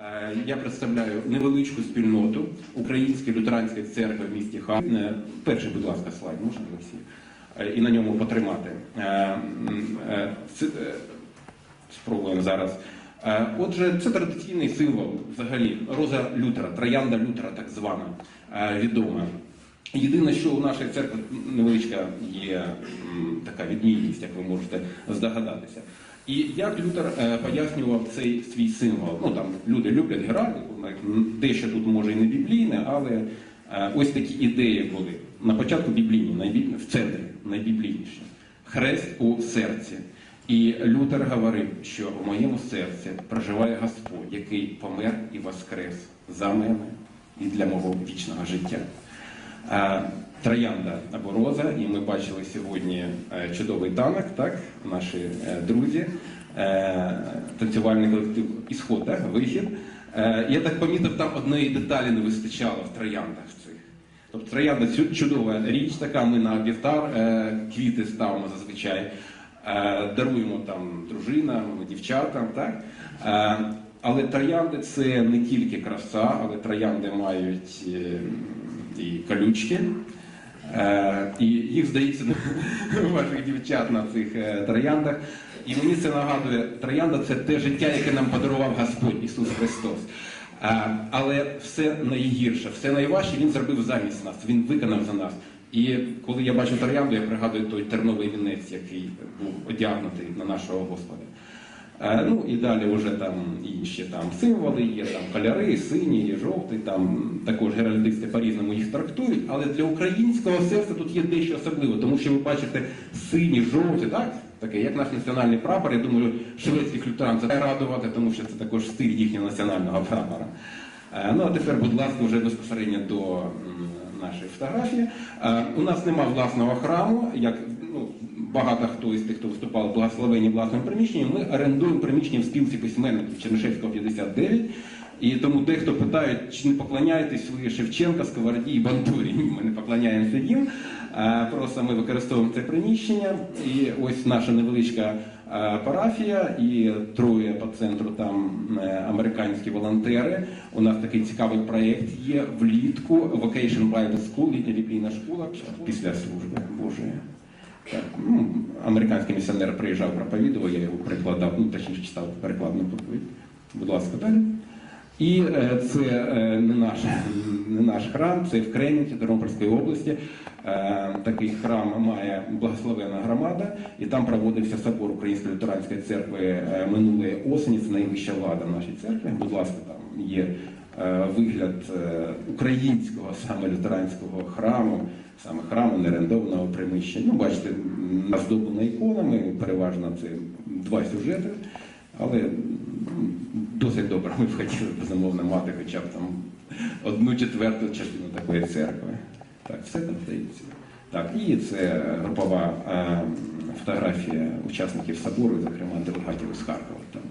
Е, Я представляю невеличку спільноту Української лютеранської церкви в місті Харків. Е, Перший, будь ласка, слайд, можна Олексій? Е, І на ньому потримати. Спробуємо зараз. Отже, це традиційний символ взагалі роза Лютера, троянда Лютера, так звана, відома. Єдине, що у нашої церкви невеличка є така відмінність, як ви можете здогадатися. І як Лютер е, пояснював цей свій символ? Ну там люди люблять геральдику, дещо тут може і не біблійне, але е, ось такі ідеї були. На початку біблійні, найбіль- в центрі найбіблійніші. Хрест у серці. І Лютер говорив, що в моєму серці проживає Господь, який помер і воскрес за мене і для мого вічного життя. Троянда або роза, і ми бачили сьогодні е, чудовий танок, так, наші е, друзі, е, танцювальний колектив Ісход, так, вихід. Я так помітив, там одної деталі не вистачало в трояндах цих. Тобто троянда чудова річ, така ми на вівтар квіти ставимо зазвичай, даруємо там дружинам, дівчатам, так? Але троянди це не тільки краса, але троянди мають і колючки. Е, І їх здається ваших дівчат на цих е, трояндах. І мені це нагадує, троянда це те життя, яке нам подарував Господь Ісус Христос. Але все найгірше, все найважче він зробив замість нас, він виконав за нас. І коли я бачу троянду, я пригадую той терновий вінець, який був одягнутий на нашого Господа. Е, Ну і далі вже там інші там символи є, там кольори, синій, жовтий, там також геральдисти по-різному їх трактують, але для українського серця тут є дещо особливе, тому що ви бачите сині, жовті, так? Таке, як наш національний прапор, я думаю, шведських лютеран це радувати, тому що це також стиль їхнього національного прапора. Е, Ну а тепер, будь ласка, вже безпосередньо до нашої фотографії. Е, У нас нема власного храму, як ну, багато хто із тих, хто виступав в благословенні власним приміщенням, ми орендуємо приміщення в спілці письменників Чернишевського 59. І тому дехто питає, чи не поклоняєтесь ви Шевченка, Сковороді і Бандурі. Ми не поклоняємося їм. Просто ми використовуємо це приміщення. І ось наша невеличка парафія, і троє по центру там е, американські волонтери. У нас такий цікавий проєкт є влітку Vocation Bible School, літня біблійна школа після служби Божої. Ну, американський місіонер приїжджав, проповідував, я його перекладав, ну точніше читав перекладну проповідь. Будь ласка, далі. І е, це е, не, наш, не наш храм, це в Кременці, Тернопільської області. Е, такий храм має благословена громада, і там проводився собор Української лютеранської церкви минулої осені. Це найвища влада в нашій церкві. Будь ласка, там є вигляд е, українського саме лютеранського храму, саме храму нерендованого приміщення. Ну, бачите, м, оздоблено іконами, переважно це два сюжети, але досить добре. Ми б хотіли безумовно мати хоча б там одну четверту частину такої церкви. Так, все там здається. Так, і це групова е, фотографія учасників собору, зокрема делегатів з Харкова. Там.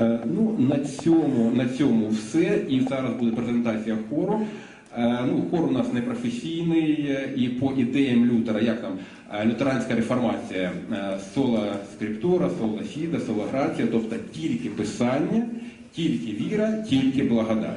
Е, Ну, на цьому, на цьому все. І зараз буде презентація хору. Е, Ну, хор у нас непрофесійний професійний, і по ідеям Лютера, як там е, лютеранська реформація, соло скриптура, сола фіда, сола грація, тобто тільки писання, тільки віра, тільки благодать.